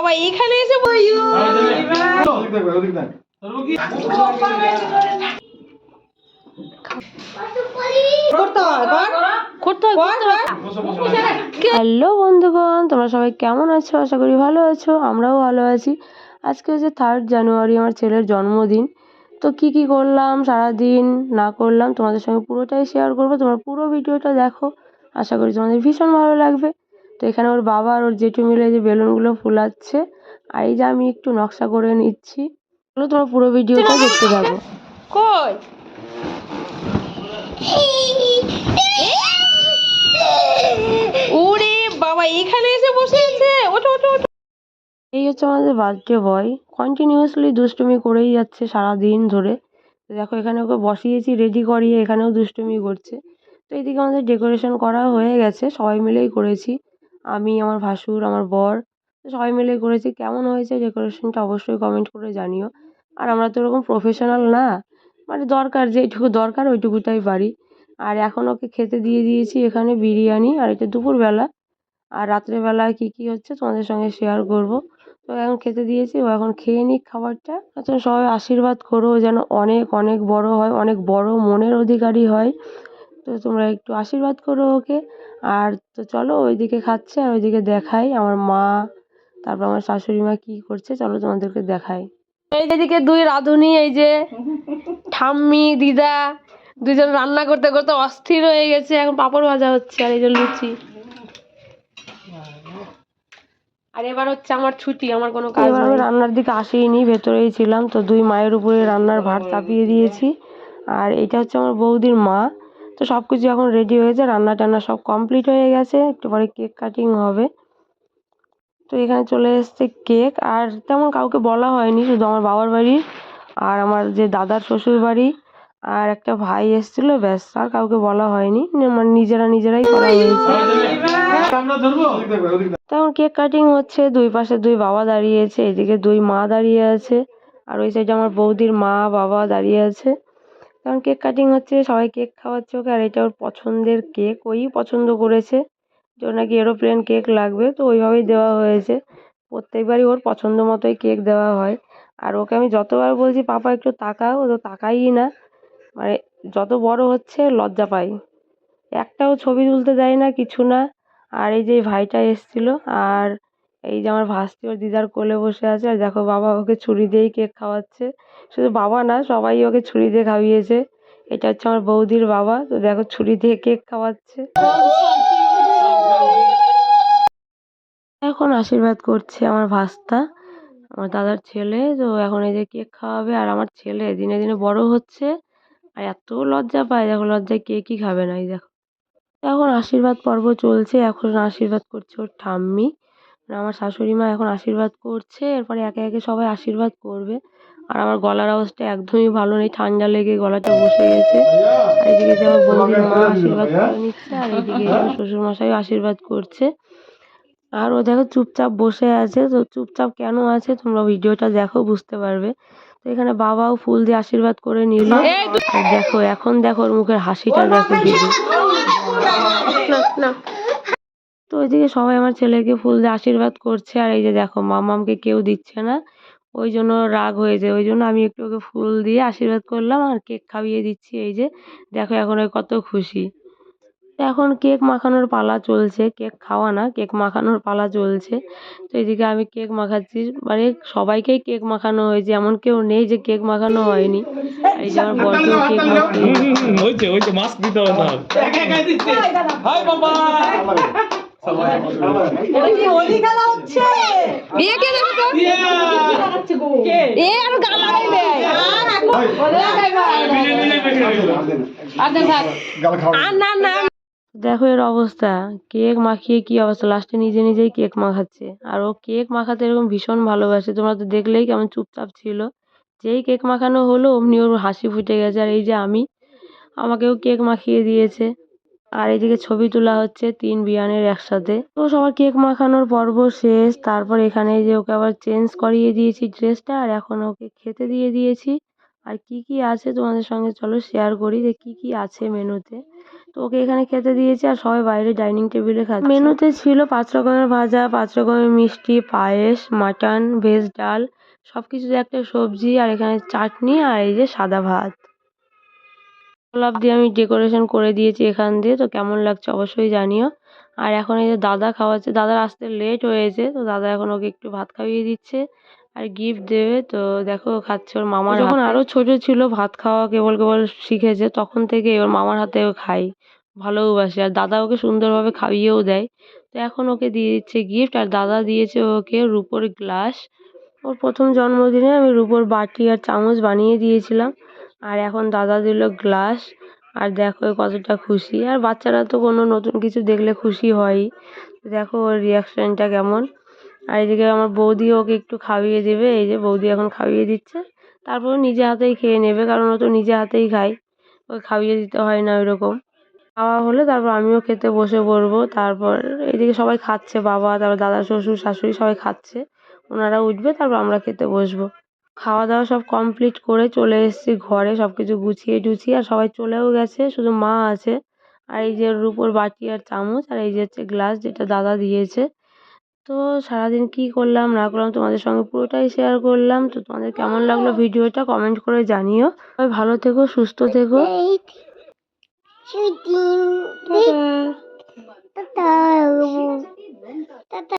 বাবা এখানে এসে হয় হয় হয় হ্যালো বন্ধুগণ তোমরা সবাই কেমন আছো? আশা করি ভালো আছো আমরাও ভালো আছি। আজকে হচ্ছে থার্ড জানুয়ারি আমার ছেলের জন্মদিন। তো কি কি করলাম সারাদিন না করলাম তোমাদের সঙ্গে পুরোটাই শেয়ার করব। তোমরা পুরো ভিডিওটা দেখো। আশা করি তোমাদের ভীষণ ভালো লাগবে। তো এখানে ওর বাবা আর ওর জেঠু মিলে যে বেলুনগুলো ফুলাচ্ছে। আর এই যে আমি একটু নকশা করে নিচ্ছি। চলো তোমার পুরো ভিডিওটা দেখতে থাকো। কই? ওরে বাবা এখানে এসে বসে আছে ওঠো ওঠো ওঠো। এই হচ্ছে আমাদের বার্থডে বয়। কন্টিনিউয়াসলি দুষ্টুমি করেই যাচ্ছে সারা দিন ধরে। তো দেখো এখানে ওকে বসিয়েছি রেডি করিয়ে এখানেও দুষ্টুমি করছে। তো এইদিকে আমাদের ডেকোরেশন করা হয়ে গেছে সবাই মিলেই করেছি। আমি, আমার ভাসুর, আমার বর, সবাই মিলেই করেছি কেমন হয়েছে ডেকোরেশনটা অবশ্যই কমেন্ট করে জানিও। আর আমরা তো ওরকম প্রফেশনাল না। মানে দরকার যেটুকু দরকার ওইটুকুটাই পারি। আর এখন ওকে খেতে দিয়ে দিয়েছি এখানে বিরিয়ানি আর এটা দুপুরবেলা। আর রাত্রেবেলায় কী কী হচ্ছে তোমাদের সঙ্গে শেয়ার করব। তো এখন খেতে দিয়েছি, ও এখন খেয়ে নিক খাবারটা। তো সবাই আশীর্বাদ করো, যেন অনেক অনেক বড় হয়, অনেক বড় মনের অধিকারী হয়। তো তোমরা একটু আশীর্বাদ করো ওকে। আর তো চলো ওইদিকে খাচ্ছে আর ওইদিকে দেখাই আমার মা তারপর আমার শাশুড়ি মা কী করছে চলো তোমাদেরকে দেখাই। এই যেদিকে দুই রাঁধুনি এই যে ঠাম্মি দিদা দুজন রান্না করতে করতে অস্থির হয়ে গেছে এখন পাপড় ভাজা হচ্ছে আর এই যে লুচি। আর এবার হচ্ছে আমার ছুটি আমার কোনো কাজ এবার আমি রান্নার দিকে আসিনি ভেতরেই ছিলাম তো দুই মায়ের উপরে রান্নার ভার চাপিয়ে দিয়েছি। আর এটা হচ্ছে আমার বৌদির মা তো সব কিছু এখন রেডি হয়েছে রান্না টান্না সব কমপ্লিট হয়ে গেছে, একটু পরে কেক কাটিং হবে। তো এখানে চলে এসছে কেক আর তেমন কাউকে বলা হয়নি, শুধু আমার বাবার বাড়ির আর আমার যে দাদার শ্বশুর বাড়ি আর একটা ভাই এসেছিল, ব্যাস, আর কাউকে বলা হয়নি মানে নিজেরা নিজেরাই করা হয়েছে। আমরা তেমন কেক কাটিং হচ্ছে, দুই পাশে দুই বাবা দাঁড়িয়েছে এদিকে দুই মা দাঁড়িয়ে আছে, আর ওই সাইডে আমার বৌদির মা, বাবা দাঁড়িয়ে আছে। তেমন কেক কাটিং হচ্ছে, সবাই কেক খাওয়াচ্ছে ওকে, আর এটা ওর পছন্দের কেক ওই পছন্দ করেছে। যে ওর নাকি এরোপ্লেন কেক লাগবে, তো ওইভাবেই দেওয়া হয়েছে। প্রত্যেকবারই ওর পছন্দ মতোই কেক দেওয়া হয়। আর ওকে আমি যতবার বলছি, পাপা, একটু তাকাও। ও তো তাকায়ই না। মানে যত বড় হচ্ছে, লজ্জা পাই। একটাও ছবি তুলতে দেয় না, কিছু না। আর এই যে ভাইটা এসেছিল, আর এই যে আমার ভাস্তি ওর দিদার কোলে বসে আছে আর দেখো বাবা ওকে ছুরি দিয়েই কেক খাওয়াচ্ছে। শুধু বাবা না, সবাই ওকে ছুরি দিয়ে খাইয়েছে। এটা হচ্ছে আমার বৌদির বাবা, তো দেখো ছুরি দিয়ে কেক খাওয়াচ্ছে। এখন আশীর্বাদ করছে আমার ভাস্তা, আমার দাদার ছেলে, তো এখন এই যে কেক খাওয়াবে আর আমার ছেলে দিনে দিনে বড় হচ্ছে আর এত লজ্জা পায়, দেখো লজ্জায় কেকই খাবে না, এই দেখো। এখন আশীর্বাদ পর্ব চলছে, এখন আশীর্বাদ করছে ওর ঠাম্মি। আমার শাশুড়ি মা এখন আশীর্বাদ করছে, এরপরে একে একে সবাই আশীর্বাদ করবে। আর আমার গলার অবস্থা একদমই ভালো নেই, ঠান্ডা লেগে গলাটা বসে গেছে। আর এদিকে যে আমার মা আশীর্বাদ করে নিচ্ছে, আর এদিকে আমার শ্বশুর মশাই আশীর্বাদ করছে। আর ও দেখো চুপচাপ বসে আছে, তো চুপচাপ কেন আছে তোমরা ভিডিওটা দেখো, বুঝতে পারবে। তো এখানে বাবাও ফুল দিয়ে আশীর্বাদ করে নিল। আর দেখো, এখন দেখো ওর মুখের হাসিটা দেখো দিদি। না। তো ওইদিকে সবাই আমার ছেলেকে ফুল দিয়ে আশীর্বাদ করছে আর এই যে দেখো মামামকে কেউ দিচ্ছে না। ওই জন্য রাগ হয়েছে ওই জন্য আমি একটু ওকে ফুল দিয়ে আশীর্বাদ করলাম আর কেক খাইয়ে দিচ্ছি এই যে। দেখো এখন ওই কত খুশি। এখন কেক মাখানোর পালা চলছে কেক খাওয়া না কেক মাখানোর পালা চলছে। তো এদিকে আমি কেক মাখাচ্ছি মানে সবাইকেই কেক মাখানো হয়েছে এমন কেউ নেই যে কেক মাখানো হয়নি। এই যে আমার কেক হয়েছে হয়েছে মাস্ক দিতে হবে দেখো এর অবস্থা। কেক মাখিয়ে কি অবস্থা? লাস্টে নিজে নিজেই কেক মাখাচ্ছে। আর ও কেক মাখাতে এরকম ভীষণ ভালোবাসে। তোমরা তো দেখলেই কেমন চুপচাপ ছিল। যেই কেক মাখানো হলো, অমনি ওর হাসি ফুটে গেছে। আর এই যে আমি, আমাকেও কেক মাখিয়ে দিয়েছে। আর এদিকে ছবি তোলা হচ্ছে তিন বিয়ানের একসাথে। তো সবার কেক মাখানোর পর্ব শেষ। তারপর এখানে যে ওকে আবার চেঞ্জ করিয়ে দিয়েছি ড্রেসটা, আর এখন ওকে খেতে দিয়ে দিয়েছি। আর কি কি আছে তোমাদের সঙ্গে চলো শেয়ার করি যে কি কি আছে মেনুতে। তো ওকে এখানে খেতে দিয়েছি, আর সবাই বাইরে ডাইনিং টেবিলে খাচ্ছে। মেনুতে ছিল পাঁচ রকমের ভাজা, পাঁচ রকমের মিষ্টি, পায়েস, মাটন, ভেজ ডাল সব কিছুতে একটা সবজি, আর এখানে চাটনি আর এই যে সাদা ভাত। গোলাপ দিয়ে আমি ডেকোরেশন করে দিয়েছি এখান দিয়ে তো কেমন লাগছে অবশ্যই জানিও। আর এখন এই যে দাদা খাওয়াচ্ছে দাদার আসতে লেট হয়েছে তো দাদা এখন ওকে একটু ভাত খাইয়ে দিচ্ছে আর গিফট দেবে। তো দেখো ও খাচ্ছে ওর মামার যখন আরও ছোট ছিল ভাত খাওয়া কেবল কেবল শিখেছে তখন থেকে ওর মামার হাতে ও খাই ভালোবাসে আর দাদা ওকে সুন্দরভাবে খাইয়েও দেয়। তো এখন ওকে দিয়ে দিচ্ছে গিফট আর দাদা দিয়েছে ওকে রুপোর গ্লাস ওর প্রথম জন্মদিনে আমি রুপোর বাটি আর চামচ বানিয়ে দিয়েছিলাম। আর এখন দাদা দিল গ্লাস। আর দেখো কতটা খুশি। আর বাচ্চারা তো কোনো নতুন কিছু দেখলে খুশি হয়ই। দেখো ওর রিয়াকশানটা কেমন। আর এদিকে আমার বৌদি ওকে একটু খাইয়ে দেবে। এই যে বৌদি এখন খাইয়ে দিচ্ছে। তারপর নিজে হাতেই খেয়ে নেবে, কারণ ও তো নিজে হাতেই খায়। ওকে খাইয়ে দিতে হয় না ওইরকম। খাওয়া হলে তারপর আমিও খেতে বসে পড়ব। তারপর এদিকে সবাই খাচ্ছে, বাবা, তারপর দাদা, শ্বশুর, শাশুড়ি সবাই খাচ্ছে। ওনারা উঠবে, তারপর আমরা খেতে বসবো। খাওয়া দাওয়া সব কমপ্লিট করে চলে এসেছি ঘরে সব কিছু গুছিয়ে টুছিয়ে আর সবাই চলেও গেছে শুধু মা আছে আর এই যে রুপোর বাটি আর চামচ আর এই যে হচ্ছে গ্লাস যেটা দাদা দিয়েছে তো সারাদিন কি করলাম না করলাম তোমাদের সঙ্গে পুরোটাই শেয়ার করলাম তো তোমাদের কেমন লাগল ভিডিওটা কমেন্ট করে জানিও সবাই ভালো থেকো সুস্থ থেকো টাটা।